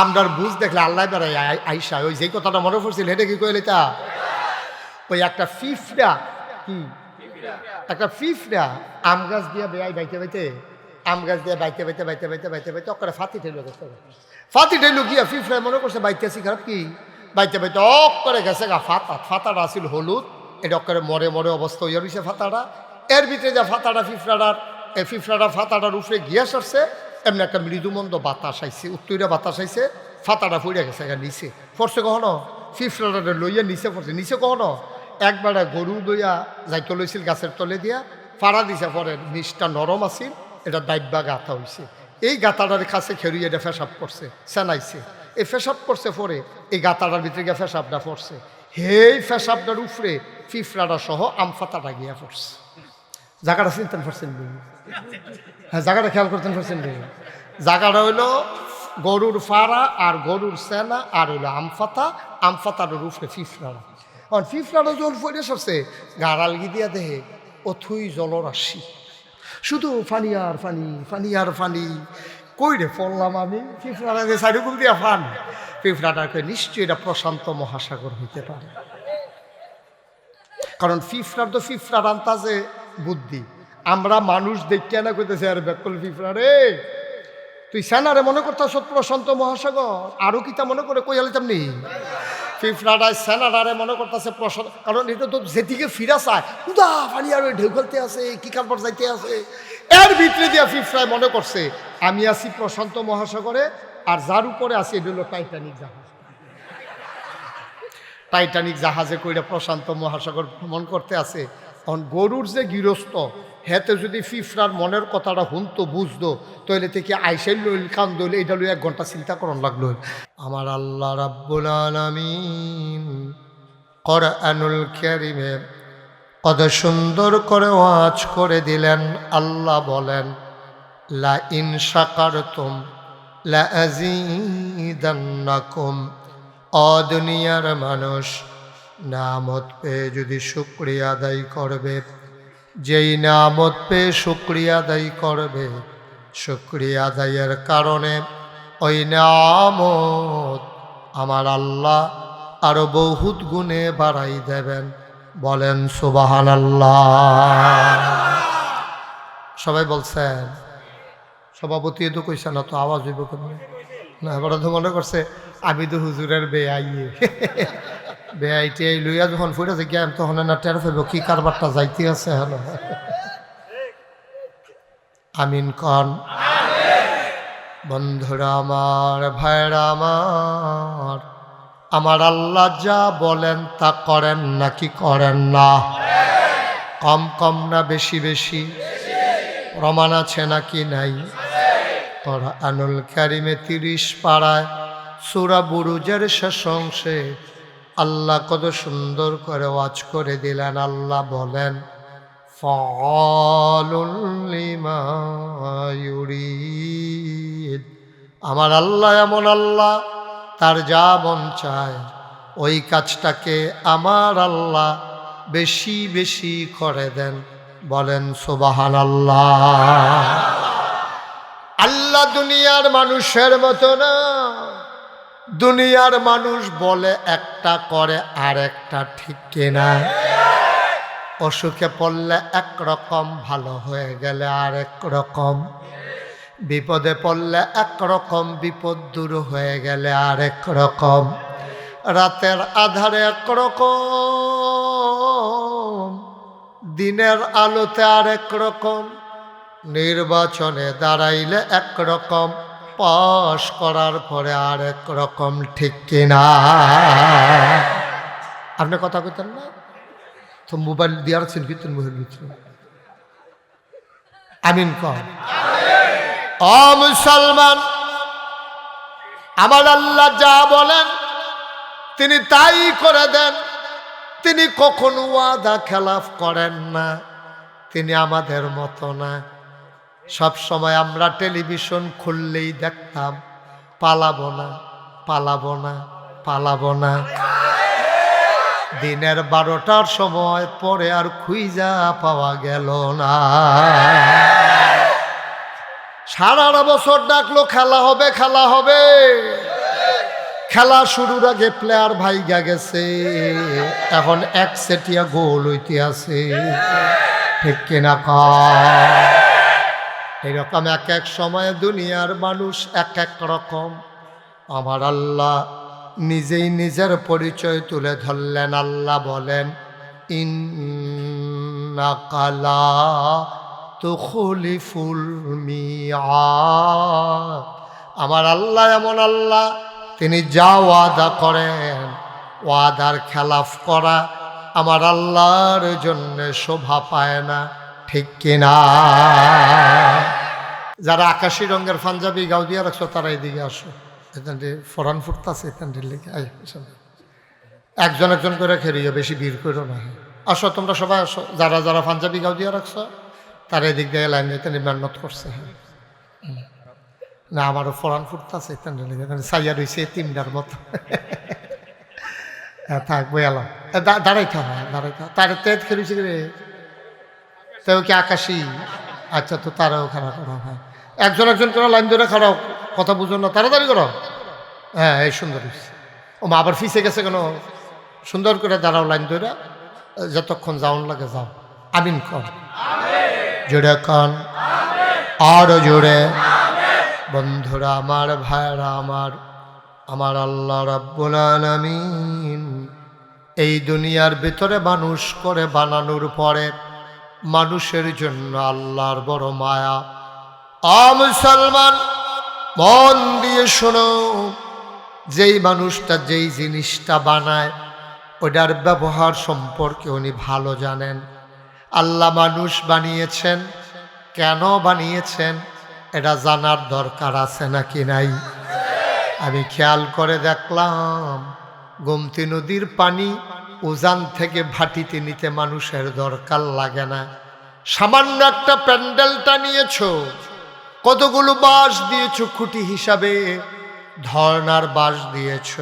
আমরার বুঝ দেখলে আল্লাহ বেড়াই আইসা, ওই যে কথাটা মনে পড়ছিল, এটা কি কইলে তা ওই একটা ফিফরা, কি? একটা ফিফরা, আম গাছ দিয়ে বেয়াই বাইতে বাইতে, আম গাছ দিয়ে বাইতে বাইতে বাইতে বাইতে বাইতে বাইতে, অকরে ফাতি ঠেলো গেছে ফাতি ঠেলো গিয়া ফিফরা মনে করছে বাইতে আসি খারাপ কি? বাইতে বাইতে অক করে গেছে গা, ফাতা, ফাতাটা আসিল হলুদ, এটা অকরে মরে মরে অবস্থা হইয়া রয়েছে ফাতাটা। এর ভিতরে যা ফাতাটা ফিফরাটার ফিফরাটা ফাতাটার উপরে গিয়া সরছে এমনি একটা মৃদুমন্দ বাতাস আইছে উত্তরে বাতাস আইছে ফাতাটা ফুড়ে গেছে গা নিচে। পড়ছে কখনো? ফিফরাটা লইয়া নিচে পড়ছে। নিচে কখনো? একবারে গরু দইয়া যাইতে লইছিল গাছের তলে দিয়া, ফাড়া দিছে পরে নিচটা নরম আছিল, এটা দাইব্যা গাথা হইছে। এই গাতাটার কাছে খেরুই এটা ফেসাব করছে, সেনাইছে। এই ফেসাব করছে পরে এই গাতাটার ভিতরে গিয়ে ফেসাবটা পড়ছে। হেই ফেসাবটার উপরে ফিফরাটা সহ আমফাতাটা গিয়া পড়ছে। জায়গাটা চিন্তা পারছেন হ্যাঁ জায়গাটা খেয়াল করতেন পারছেন জায়গাটা হইল গরুর ফাড়া আর গরুর সেনা আর হইল আমফাতা আমফাতার উপরে ফিফরাটা কারণ ফিফরাটা জল ফইরে সরছে গাড়াল গিদিয়া দেহে অথুই জলরাশি শুধু ফানি আর ফানি ফানি আর ফানি কই রে পড়লাম আমি ফিফরাটা যে সাইডুকুল দিয়া ফান। ফিফরাটাকে নিশ্চয়ই এটা প্রশান্ত মহাসাগর হইতে পারে। কারণ ফিফরার তো ফিফরার আন্তাজে বুদ্ধি। আমরা মানুষ দেখতে না কইতেছে, আর বেকল ফিফরা রে, তুই সেনারে মনে করতাস প্রশান্ত মহাসাগর? আরও কিতা মনে করে কই আলিতাম নি ফিফরাডায় সেনাডারে মনে করতেছে প্রশান্ত কারণ এটা তো যেদিকে ফিরা চায়, উদা, পানি আর ঢেউ খেলতে আছে, কি কারবার যাইতে আছে? এর ভিতরে দিয়া ফিফরায় মনে করছে, আমি আছি প্রশান্ত মহাসাগরে, আর যার উপরে আছি, এটা হলো টাইটানিক জাহাজ। টাইটানিক জাহাজে কইরা প্রশান্ত মহাসাগর ভ্রমণ করতে আছে। তখন গরুর যে গৃহস্থ, হেতে যদি ফিফরার মনের কথাটা হুনতো, বুঝতো তাহলে থেকে আইসেল লইল কান দইল এটা লই এক ঘণ্টা চিন্তা করন লাগল। আমার আল্লাহ রাব্বুল আলামিন কোরআনুল কারীমে কত সুন্দর করে ওয়াজ করে দিলেন। আল্লাহ বলেন, লা ইন শাকারতুম লা আযীদান্নাকুম অদুনিয়ার মানুষ নামত পেয়ে যদি শুক্রিয়া আদায় করবে। যেই নামত পেয়ে শুক্রিয়া আদায় করবে, শুক্রিয়া আদায়ের কারণে ওই নামত আমার আল্লাহ আরও বহুত গুণে বাড়াই দেবেন। বলেন সুবাহান আল্লাহ সবাই বলছেন, সভাপতি তো কইছে না, তো আওয়াজ হইব না এবার তো মনে করছে, আমি তো হুজুরের বেআইয়ে। বেআইটি এই লইয়া যখন ফুটেছে গিয়ে তখন না টের ফেলব কি কারবারটা যাইতে আছে হেন? আমিন কন। বন্ধুরা আমার ভাইরা আমার আমার আল্লাহ যা বলেন, তা করেন নাকি করেন না? কম কম না বেশি বেশি, প্রমাণ আছে নাকি নাই? আনুল কারিমে তিরিশ পাড়ায়, সুরা বুরুজের শেষ অংশে আল্লাহ কত সুন্দর করে ওয়াজ করে দিলেন, আল্লাহ বলেন আমার আল্লাহ এমন আল্লাহ, তার যা মন চায়, ওই কাজটাকে আমার আল্লাহ বেশি বেশি করে দেন। বলেন সোবাহান আল্লাহ আল্লাহ দুনিয়ার মানুষের মতো না। দুনিয়ার মানুষ বলে একটা করে, আর একটা ঠিক কিনা? অসুখে পড়লে একরকম, ভালো হয়ে গেলে আর এক রকম। বিপদে পড়লে একরকম, বিপদ দূর হয়ে গেলে আর এক রকম। রাতের আধারে একরকম, দিনের আলোতে আর এক রকম। নির্বাচনে দাঁড়াইলে একরকম। পাশ করার পরে আর এক রকম ঠিক কিনা? আপনি কথা কইতেন না? তো মোবাইল দিয়ার ছিল কিন্তু মোবাইল ভিতরে আমিন কন ও মুসলমান আমার আল্লাহ যা বলেন তিনি তাই করে দেন। তিনি কখনো ওয়াদা খেলাফ করেন না। তিনি আমাদের মতো না। সব সময় আমরা টেলিভিশন খুললেই দেখতাম, পালাবো না পালাবো না পালাবো না। দিনের বারোটার সময় পরে আর খুইজা পাওয়া গেল না। সারাটা বছর ডাকলো, খেলা হবে খেলা হবে। খেলা শুরুর আগে প্লেয়ার ভাইগা গেছে। এখন এক সেটিয়া গোল হইতে আছে। ঠিক কিনা কর এরকম এক এক সময়ে দুনিয়ার মানুষ এক এক রকম। আমার আল্লাহ নিজেই নিজের পরিচয় তুলে ধরলেন। আল্লাহ বলেন ইন্নাকালা তুখলিফুল মিয়াদ আমার আল্লাহ এমন আল্লাহ, তিনি যা ওয়াদা করেন, ওয়াদার খেলাফ করা আমার আল্লাহর জন্য শোভা পায় না। ঠিক কিনা? যারা আকাশি রঙের পাঞ্জাবি গাও দিয়ে রাখছো তারা এদিকে আসো। এখান দিয়ে ফরান ফুটতাছে এখান দিয়ে লিখে আয়, একজন একজন করে খেলিও বেশি ভিড় করো না। আসো তোমরা সবাই আসো। যারা যারা পাঞ্জাবি গাও দিয়ে রাখছো তারা এদিক দিয়ে লাইন দিতে মেহনত করছে। হ্যাঁ। না আমারও ফরান ফুটতাছে এখান দিয়ে লিখে সাইয়া রয়েছে তিনটার মতো। হ্যাঁ থাক বয়ালাম দাঁড়াই থা হ্যাঁ, দাঁড়াই থাক। তার তেজ খেলেছি রে। তেও কি আকাশি? আচ্ছা তো তারাও খারাপ হয়। একজন একজন করে লাইন ধরে খারাপ কথা বুঝো না, তাড়াতাড়ি করো। হ্যাঁ এই সুন্দর। ও মা আবার ফিসে গেছে কেন? সুন্দর করে দাঁড়াও লাইন ধরে, যতক্ষণ যাওন লাগে যাও। আমিন কর। জোরে কন। আরও জোরে। বন্ধুরা আমার ভাইরা আমার আমার আল্লাহ রাব্বুল আলামিন এই দুনিয়ার ভিতরে মানুষ করে বানানোর পরে মানুষের জন্য আল্লাহর বড় মায়া। মুসলমান, মন দিয়ে শোনো, যেই মানুষটা যেই জিনিসটা বানায়, ওটার ব্যবহার সম্পর্কে উনি ভালো জানেন। আল্লাহ মানুষ বানিয়েছেন, কেন বানিয়েছেন, এটা জানার দরকার আছে নাকি নাই? আমি খেয়াল করে দেখলাম, গোমতী নদীর পানি উজান থেকে ভাটিতে নিতে মানুষের দরকার লাগে না। সামান্য একটা প্যান্ডেলটা নিয়েছ কতগুলো বাঁশ দিয়েছ খুঁটি হিসাবে? ধর্নার বাঁশ দিয়েছ,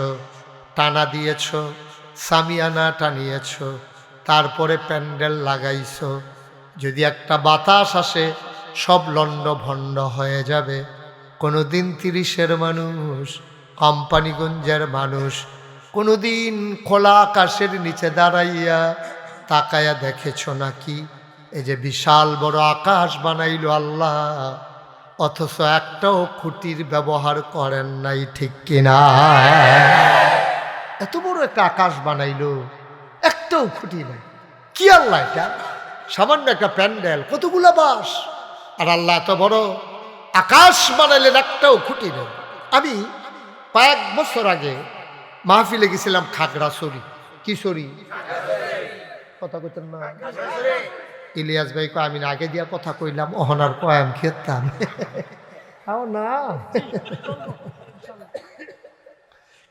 টানা দিয়েছ, সামিয়ানা টানিয়েছ, তারপরে প্যান্ডেল লাগাইছ। যদি একটা বাতাস আসে, সব লণ্ড ভণ্ড হয়ে যাবে। কোনোদিন তিরিশের মানুষ, কোম্পানিগঞ্জের মানুষ, কোনোদিন খোলা আকাশের নিচে দাঁড়াইয়া তাকায়া দেখেছ নাকি? এই যে বিশাল বড় আকাশ বানাইল আল্লাহ। অথচ একটাও খুঁটির ব্যবহার করেন নাই ঠিক কিনা। এত বড় একটা আকাশ বানাইলো, একটাও খুঁটি নাই। কি আল্লাহ এটা? সামান্য একটা প্যান্ডেল, কতগুলা বাস আর আল্লাহ এত বড় আকাশ বানাইলেন একটাও খুঁটি নেই। আমি কয়েক বছর আগে মাহফিলে গেছিলাম খাগড়াছড়ি। কিশোরী কথা কইতেন না। ইলিয়াস ভাই কয় আমি আগে দিয়া কথা কইলাম অহনার কয় আমি খেতাম। আও না।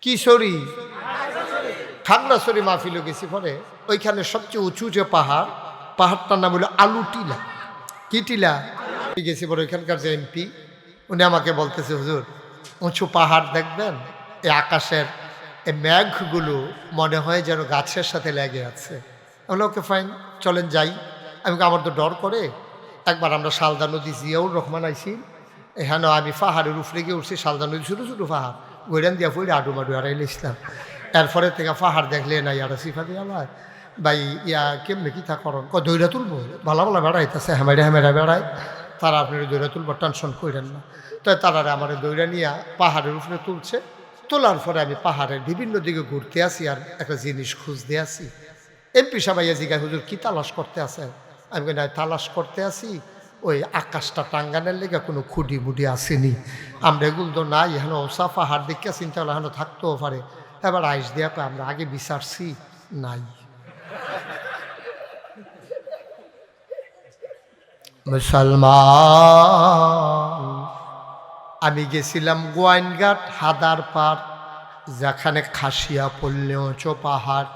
কিশোরী খাগড়াছড়ি মাহফিলে গেছি পরে ওইখানে সবচেয়ে উঁচু যে পাহাড় পাহাড়টার নাম হলো আলু টিলা কি টিলা? গেছি পরে ওইখানকার যে এমপি উনি আমাকে বলতেছে হুজুর উঁচু পাহাড় দেখবেন এই আকাশের এই মেঘগুলো মনে হয় যেন গাছের সাথে লেগে আছে। ওকে ফাইন চলেন যাই। আমি আমার তো ডর করে। একবার আমরা শালদা নদী জিয়াউর রহমান আইছি। এখানে আমি পাহাড়ের উপরে গিয়ে উঠছি, শালদা নদী ছোটো ছোটো পাহাড়। গৈরান দিয়া ফুড়ে আডু মাডু হারাইলে ইসলাম এরপরে থেকে পাহাড় দেখলে না ইয়ারা সিফা দিয়ে আমার ভাই, ইয়া কেমনে কি তা করন? ক দৈরা তুলবো? ভালো ভালো বেড়াইতেছে হেমেরা হেমেরা বেড়ায়। তারা আপনি দৈরা তুলবো টেনশন করেন না। তো তারা আমার দৈরা নিয়ে পাহাড়ের উপরে তুলছে। তোলার পরে আমি পাহাড়ের বিভিন্ন দিকে ঘুরতে আসি আর একটা জিনিস খুঁজতে আসি। এমপি সাবাইয়া জিগায়, হুজুর, কি তালাশ করতে আছে আমি না তালাশ করতে আসি। ওই আকাশটা টাঙ্গানের লেগে কোনো খুঁটি মুডি আসেনি। আমরা এগুলো তো নাই এখানে ওসা পাহাড় দেখে চিন্তা হলো এখানে থাকতেও পারে। এবার আইস দেয়া কয়, আমরা আগে বিচারছি। নাই। মুসলমান আমি গেছিলাম গোয়াইনঘাট হাদার পার যেখানে খাসিয়া পড়লে উঁচু পাহাড়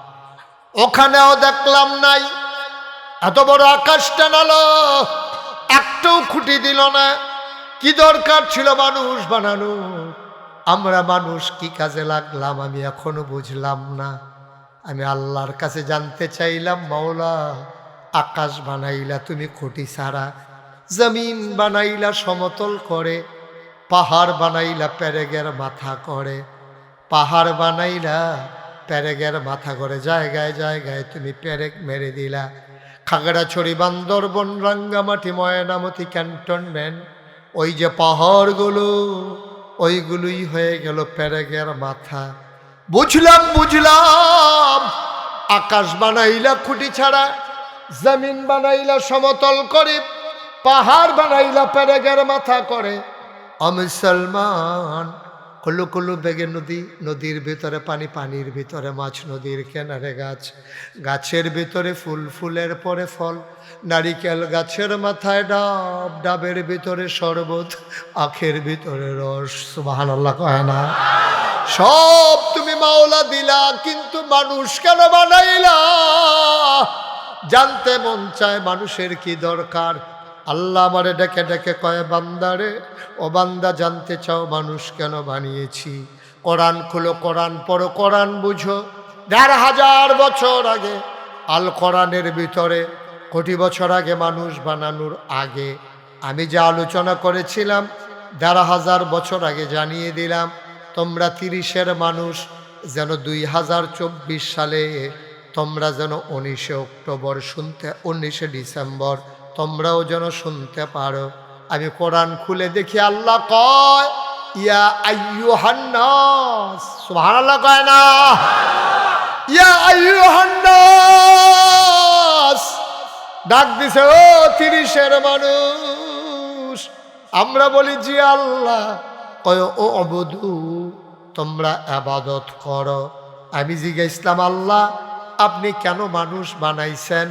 ওখানেও দেখলাম নাই এত বড় আকাশ টানালো একটাও খুঁটি দিল না। কি দরকার ছিল মানুষ বানানো? আমরা মানুষ কি কাজে লাগলাম আমি এখনও বুঝলাম না। আমি আল্লাহর কাছে জানতে চাইলাম, মাওলা, আকাশ বানাইলা তুমি খুঁটি ছাড়া, জমিন বানাইলা সমতল করে, পাহাড় বানাইলা প্যারেগের মাথা করে। পাহাড় বানাইলা প্যারেগের মাথা করে, জায়গায় জায়গায় তুমি প্যারেক মেরে দিলা। খাগড়াছড়ি বান্দরবন রাঙ্গামাটি, ময়নামতি ক্যান্টনমেন্ট ওই যে পাহাড়গুলো, ওইগুলোই হয়ে গেল প্যারেগের মাথা। বুঝলাম বুঝলাম, আকাশ বানাইলা খুঁটি ছাড়া, জমিন বানাইলা সমতল করে, পাহাড় বানাইলা প্যারেগের মাথা করে। অমুসলমান কুলু কুলু বেগে নদী, নদীর ভিতরে পানি, পানির ভিতরে মাছ, নদীর কেনারে গাছ। গাছের ভিতরে ফুল, ফুলের পরে ফল। নারিকেল গাছের মাথায় ডাব, ডাবের ভিতরে শরবত, আখের ভিতরে রস। সুবাহান আল্লাহ কয় না? সব তুমি মাওলা দিলা, কিন্তু মানুষ কেন বানাইলা? জানতে মন চায় মানুষের কি দরকার? আল্লাহ আমারে ডেকে ডেকে কয়ে, বান্দারে, ও বান্দা, জানতে চাও মানুষ কেন বানিয়েছি? কোরআন খুলো, কোরআন পড়ো, কোরআন বুঝো। দেড় হাজার বছর আগে, আল কোরআনের ভিতরে, কোটি বছর আগে মানুষ বানানোর আগে, আমি যে আলোচনা করেছিলাম, দেড় হাজার বছর আগে জানিয়ে দিলাম, তোমরা তিরিশের মানুষ, যেন দুই হাজার চব্বিশ সালে, তোমরা যেন উনিশে অক্টোবর শুনতে, উনিশে ডিসেম্বর তোমরাও যেন শুনতে পারো। আমি কোরআন খুলে দেখি আল্লাহ কয়, ইয়া আইয়ু হান্নাস সুবহানাল্লাহ কয় না। ইয়া আইয়ু হান্নাস ডাক দিছে, ও তিরিশের মানুষ। আমরা বলি, জি আল্লাহ। কয়, ও অবধু, তোমরা আবাদত করো। আমি জিজ্ঞাসলাম আল্লাহ, আপনি কেন মানুষ বানাইছেন?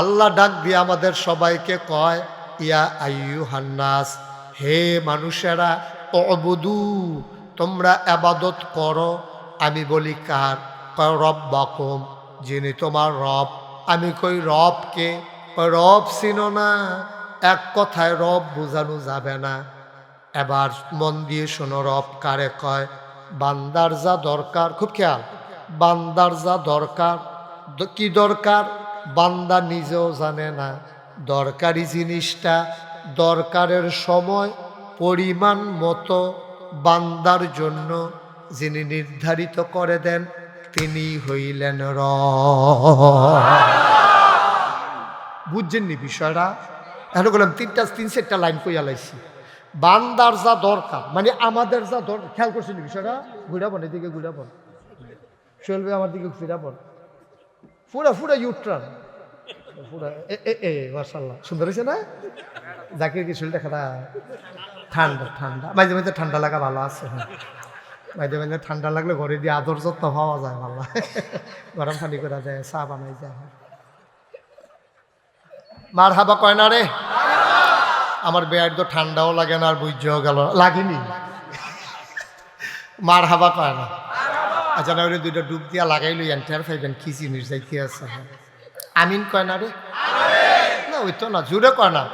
আল্লাহ ডাক দিয়ে আমাদের সবাইকে কয়, ইয়া আইয়ু হান্নাস হে মানুষেরা ও অবধু তোমরা আবাদত করো। আমি বলি, কার? রব বাকম যিনি তোমার রব। আমি কই রবকে রব চিনো না, এক কথায় রব বোঝানো যাবে না। এবার মন দিয়ে শোনো, রব কারে কয়, বান্দার যা দরকার, খুব খেয়াল, বান্দার যা দরকার কি দরকার? বান্দা নিজেও জানে না। দরকারি জিনিসটা দরকারের সময়, পরিমাণ মতো বান্দার জন্য যিনি নির্ধারিত করে দেন, তিনি হইলেন র বুঝছেননি বিষয়টা? এখন বললাম, তিনটা, তিন চারটা লাইন কইয়া লাইছি। বান্দার যা দরকার মানে আমাদের যা দরকার খেয়াল করছেন বিষয়টা? ঘুরাবন এদিকে ঘুরাবন চলবে আমার দিকে ফিরাবন পুরা পুরা ইউট্রান পুরা এ এ মার্শাল্লাহ সুন্দর হয়েছে না? জাকির কি শরীরটা খারাপ? ঠান্ডা ঠান্ডা। মাঝে মাঝে ঠান্ডা লাগা ভালো আছে হ্যাঁ। মাঝে মাঝে ঠান্ডা লাগলে ঘরে দিয়ে আদর যত্ন পাওয়া যায় ভালো গরম পানি করা যায় চা বানাই যায় মার হাবা কয় না রে? আমার বেয়ার তো ঠান্ডাও লাগে না আর বুঝছেও গেল লাগেনি? মার হাবা কয় না? না ওরে দুইটা ডুব দিয়া লাগাইলো এন্টার ফাইবেন কি জিনিস যাইতে আছে। আমিন কয় না রে না ওই তো না জুড়ে কয় না?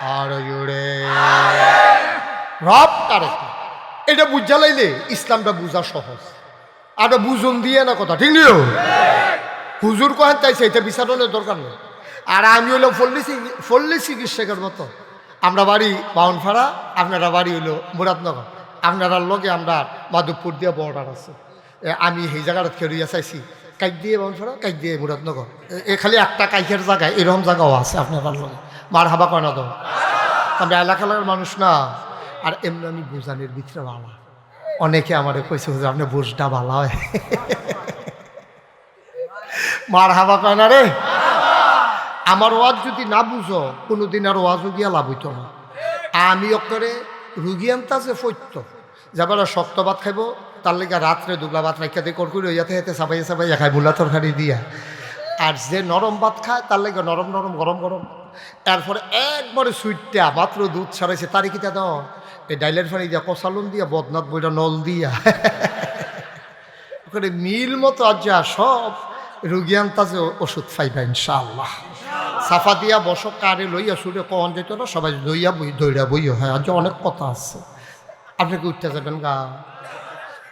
আর জুড়ে রব কারে এটা বুঝা লাইলে ইসলামটা বুঝা সহজ। আর বুঝুন দিয়ে না কথা ঠিক নিও হুজুর কহেন তাই সেইটা বিচারণের দরকার নেই। আর আমি হইল ফল্লি চিকি- ফল্লি চিকিৎসকের মতো। আমরা বাড়ি বাউনফাড়া আপনারা বাড়ি হইল মুরাদনগর। আপনারা লগে আমরা মাধবপুর দিয়ে বর্ডার আছে। আমি সেই জায়গাটা খেলিয়া চাইছি। কাইক দিয়ে বাউনফাড়া কাইক দিয়ে মুরাদনগর। এ- খালি একটা কাইকের জায়গায় এরকম জায়গাও আছে আপনার লগে। মার হাবা কয় না তো? আমরা এলাকা এলাকার মানুষ না। আর এমনি আমি বুঝানির ভিতরে বালা। অনেকে আমারে কইছে, হুজুর, আপনি বুঝটা ভালো হয়। মার হাবা কয় না রে? আমার ওয়াজ যদি না বুঝো, কোনোদিন আর ওয়াজও গিয়া লাভ হইতো না। আমি অক্ষরে রুগী আনতাছে ফৈত্য যাবার শক্ত ভাত খাইব, তার লেগে রাত্রে দুগলা ভাত রাখা দিয়ে করকুরি হইয়াতে হেতে সাবাইয়া সাবাইয়া খাই বুলা তরকারি দিয়া। আর যে নরম ভাত খায়, তার লেগে নরম নরম গরম গরম। এরপরে একবারে সুইটটা, মাত্র দুধ ছাড়াইছে তারই কিতা দাও? এই ডাইলের ফানি দিয়া কষালুন দিয়া বদনাথ বইটা নল দিয়া। ওখানে মিল মতো আজ যা সব রুগী আনতাছে ওষুধ পাইবা ইনশাআল্লাহ। সাফা দিয়া বস কারে লইয়া সুরে কন যেত না, সবাই লইয়া বই দইরা বইও। হয় আজ অনেক কথা আছে। আপনি কি উঠতে যাবেন গা?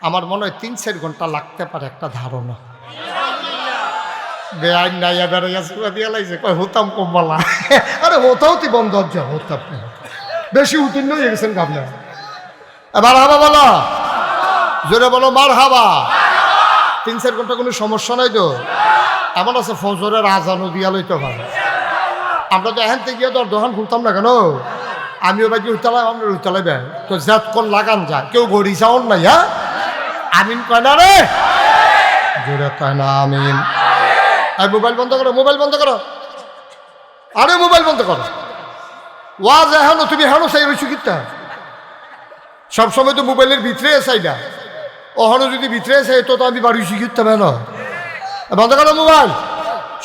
আমার মনে হয় তিন, চার ঘণ্টা লাগতে পারে একটা ধারণা। বেআইন নাইয়া বেড়াইয়া সুরা দিয়া লাগছে কয়, হতাম কমলা আরে, হতাও তুই বন্ধ হচ্ছে, হতাম। বেশি উত্তীর্ণ হয়ে গেছেন গাবলা এবার হাবা বলা। জোরে বলো মার হাবা তিন, চার ঘণ্টা কোনো সমস্যা নাই তো? এমন আছে, ফজরের আজানও দিয়া লইতে পারে আমরা তো এখান থেকে গিয়ে তো আর দোকান খুলতাম না কেন? আমিও বাকি উতলাই আমরা উতলাই বের। তো জাত কোন লাগান যা কেউ গড়ি চাউন নাই হ্যাঁ? আমিন কয় না রে? জোরে কয় না, আমিন। আর মোবাইল বন্ধ করো, মোবাইল বন্ধ করো। আরে মোবাইল বন্ধ করো। ওয়াজ এখনও, তুমি এখনও চাই রয়েছো কিতা সবসময় তো মোবাইলের ভিতরে চাই না। ওখানে যদি ভিতরে চাই, তো আমি বাড়ি শিখিতে হবে না বন্ধ করো মোবাইল।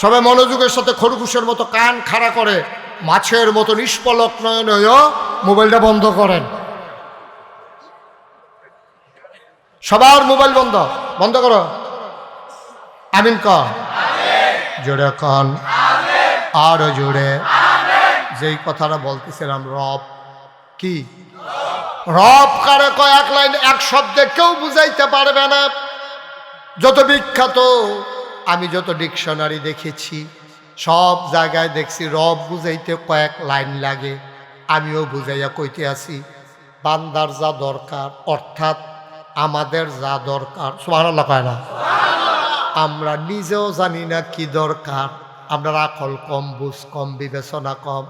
সবাই মনোযোগের সাথে খরগোশের মতো কান খাড়া করে মাছের মতো নিষ্পলক নয়ন মোবাইলটা বন্ধ করেন। সবার মোবাইল বন্ধ। বন্ধ করো। আমিন কন জোরে কন। আরও জোরে। যেই কথাটা বলতেছিলাম রব। কি? রব কারে কয়েক লাইন এক শব্দে কেউ বুঝাইতে পারবে না। যত বিখ্যাত আমি যত ডিকশনারি দেখেছি সব জায়গায় দেখছি রব বুঝাইতে কয়েক লাইন লাগে আমিও বুঝাইয়া কইতে আছি বান্দার যা দরকার অর্থাৎ আমাদের যা দরকার সুবহানাল্লাহ কয় না? আমরা নিজেও জানি না কি দরকার আমরা আকল কম বুঝ কম বিবেচনা কম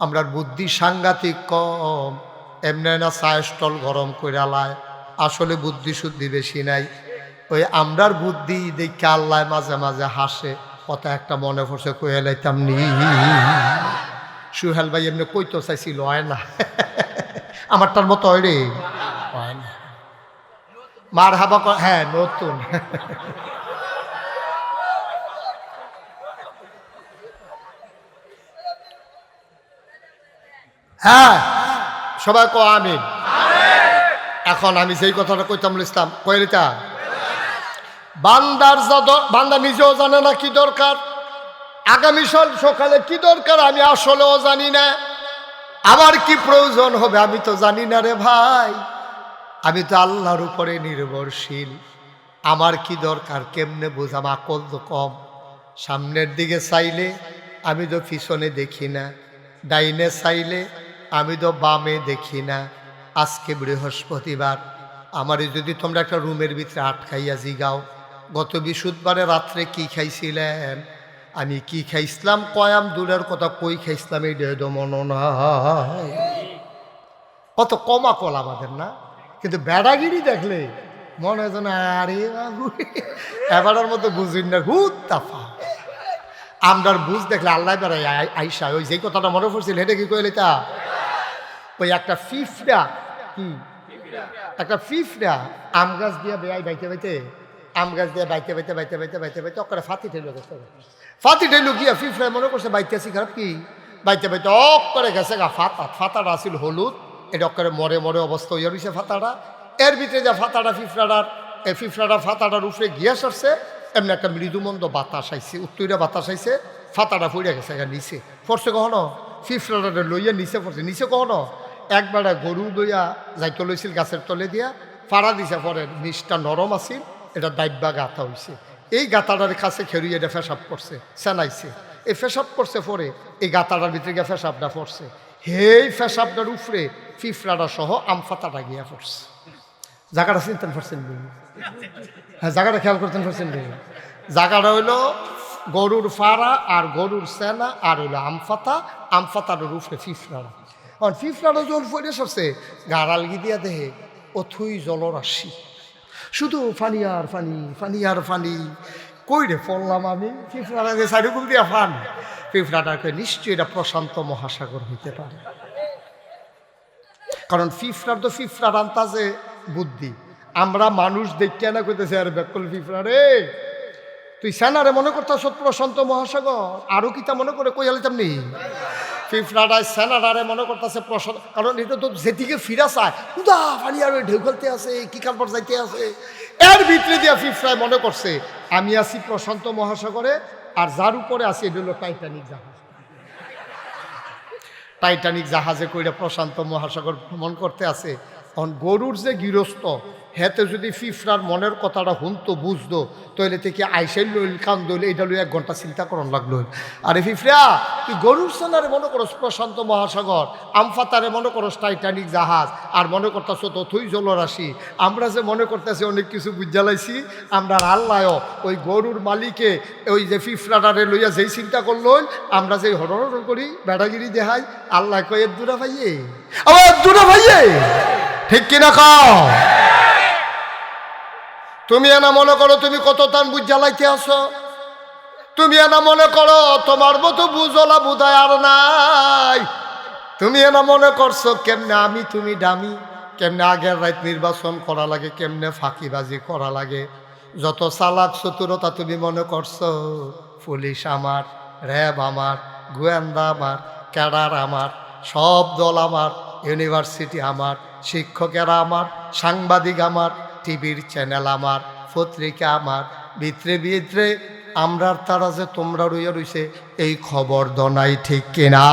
আমরার বুদ্ধি সাংঘাতিক কম এমনি না চায় স্টল গরম করে আলায় আসলে বুদ্ধি শুদ্ধি বেশি নাই ওই আমরার বুদ্ধি দেখে আল্লাহ মাঝে মাঝে হাসে। কথা একটা মনে পড়ছে কয়ে লাইতাম নি? সুহেল ভাই এমনি কইতো চাইছিল হয় না। আমারটার মতো হয় রে। হয় না। মার হাবা হ্যাঁ নতুন। হ্যাঁ সবাই ক আমিন। এখন আমি যেই কথাটা কইতাম ইসলাম কইলিতা বান্দার যা বান্দা নিজেও জানে না কি দরকার। আগামী সকালে কি দরকার আমি আসলেও জানি না। আমার কি প্রয়োজন হবে আমি তো জানি না রে ভাই। আমি তো আল্লাহর উপরে নির্ভরশীল। আমার কি দরকার কেমনে বোঝাম? আকল তো কম। সামনের দিকে চাইলে আমি তো পিছনে দেখি না। ডাইনে চাইলে আমি তো বামে দেখি না। আজকে বৃহস্পতিবার। আমারে যদি তোমরা একটা রুমের ভিতরে আটকাইয়া জিগাও। গত বিশুদ্ধবারে রাত্রে কি খাইছিলেন? আমি কি খাইছিলাম? কয়াম দূরের কথা কই খাইছিলাম? এই দেহ মনে নাই। কত কমা কল আমাদের, না? কিন্তু বেড়াগিরি দেখলে মনে হয় যেন আরে বাবু, এবারের মতো বুঝিন না, হুত তাফা। আমরার বুঝ দেখলে আল্লাহ বেড়াই আইসা, ওই যে কথাটা মনে পড়ছিল হেঁটে কি কইলে তা? ওই একটা ফিফরা কি একটা ফিফরা, আম গাছ দিয়া বেয়াই বাইতে বাইতে আম গাছ দিয়ে বাইতে বাইতে বাইতে বাইতে বাইতে বাইতে অকরে ফাতি ঠেলো গেছে। ফাতি ঠেলো গিয়া ফিফরা মনে করছে, বাইতে আসি খারাপ কি? বাইতে বাইতে অক করে গেছে গা ফাতা। ফাতাটা আছিল হলুদ, এটা অকরে মরে মরে অবস্থা হইয়া রয়েছে ফাতাটা। এর ভিতরে যা ফাতাটা ফিফরাটার এই ফিফরাটা ফাতাটার উপরে গিয়া সরছে, এমনি একটা মৃদুমন্দ বাতাস আইছে উত্তরে বাতাস আইছে, ফাতাটা ফুড়ে গেছে গা নিচে। ফরছে কখনো? ফিফরাটা লইয়া নিচে পড়ছে। নিচে কখনো? একবারে গরু দইয়া যাইতে লইছিল গাছের তলে দিয়া, ফাড়া দিছে পরে, নিচটা নরম আছিল এটা দাইব্যা গাথা হইছে। এই গাতাটার কাছে খেরুই এটা ফেসাব করছে, সেনাইছে। এই ফেসাব করছে পরে এই গাতাটার ভিতরে গিয়ে ফেসাবটা পড়ছে। হেই ফেসাবটার উপরে ফিফরাটা সহ আমফাতাটা গিয়া পড়ছে। জায়গাটা চিন্তান পারছেন হ্যাঁ জায়গাটা খেয়াল করতেন পারছেন জায়গাটা হইল গরুর ফাড়া আর গরুর সেনা আর হইল আমফাতা। আমফাতার উপরে ফিফরাটা কারণ ফিফরাটা যখন ফিরে সরছে গাড়াল গিদিয়া দেহে অথুই জলরাশি। শুধু ফানি আর ফানি ফানি আর ফানি। কই রে পড়লাম আমি, ফিফরাটা যে সাইডুকুল দিয়া ফান। ফিফরাটাকে নিশ্চয়ই এটা প্রশান্ত মহাসাগর হইতে পারে। কারণ ফিফরার তো ফিফরার আন্তাজে বুদ্ধি। আমরা মানুষ দেখতে না কইতেছে, আর বেকল ফিফরা রে। তুই সেনারে মনে করতাস প্রশান্ত মহাসাগর? আরও কিতা মনে করে কই আলিতাম নি? ফিফরাটায় সেনারারে মনে করতেছে প্রসাদ, কারণ এটা তো যেদিকে ফিরা চায়, উদা পানি আর ঢেউ খেলতে আছে কি কারবার যাইতে আছে। এর ভিতরে দিয়া ফিফরায় মনে করছে, আমি আছি প্রশান্ত মহাসাগরে, আর যার উপরে আছি, এটা হলো টাইটানিক জাহাজ। টাইটানিক জাহাজে কইরা প্রশান্ত মহাসাগর ভ্রমণ করতে আছে। এখন গরুর যে গৃহস্থ হেতে যদি ফিফরার মনের কথাটা হুনতো, বুঝতো তাহলে থেকে আইসাই লইল কান দইল এইটা লই এক ঘণ্টা চিন্তা করন লাগল। আরে ফিফরা, তুই গরুর সেনারে মনে করস প্রশান্ত মহাসাগর আমফাতারে মনে করস টাইটানিক জাহাজ, আর মনে করতেছ তথই জলরাশি। আমরা যে মনে করতেছি অনেক কিছু বুঝালাইছি আমরা আল্লাহ, ওই গরুর মালিকে, ওই যে ফিফরাটারে লইয়া যেই চিন্তা করল, আমরা যে হরহর করি, বেড়াগিরি দেখাই আল্লাহ কয়ে দূরা ভাইয়ে। আবার দূরা ভাইয়ে? ঠিক কিনা খাও তুমি এনা মনে করো তুমি কত তান বুঝ জ্বালাইতে আসো তুমি এনা মনে করো তোমার মতো বুঝলা বুধায় আর নাই। তুমি এনা মনে করছ কেমনে আমি তুমি দামি? কেমনে আগের রাত নির্বাচন করা লাগে, কেমনে ফাঁকিবাজি করা লাগে? যত চালাক চতুরতা তুমি মনে করছ, পুলিশ আমার, র্যাব আমার, গোয়েন্দা আমার, ক্যাডার আমার, সব দল আমার, ইউনিভার্সিটি আমার, শিক্ষকেরা আমার, সাংবাদিক আমার টিভির চ্যানেল আমার, পত্রিকা আমার, ভিতরে ভিতরে আমরার তারা যে তোমরা রইয়া রইছে, এই খবর দনাই ঠিক কিনা?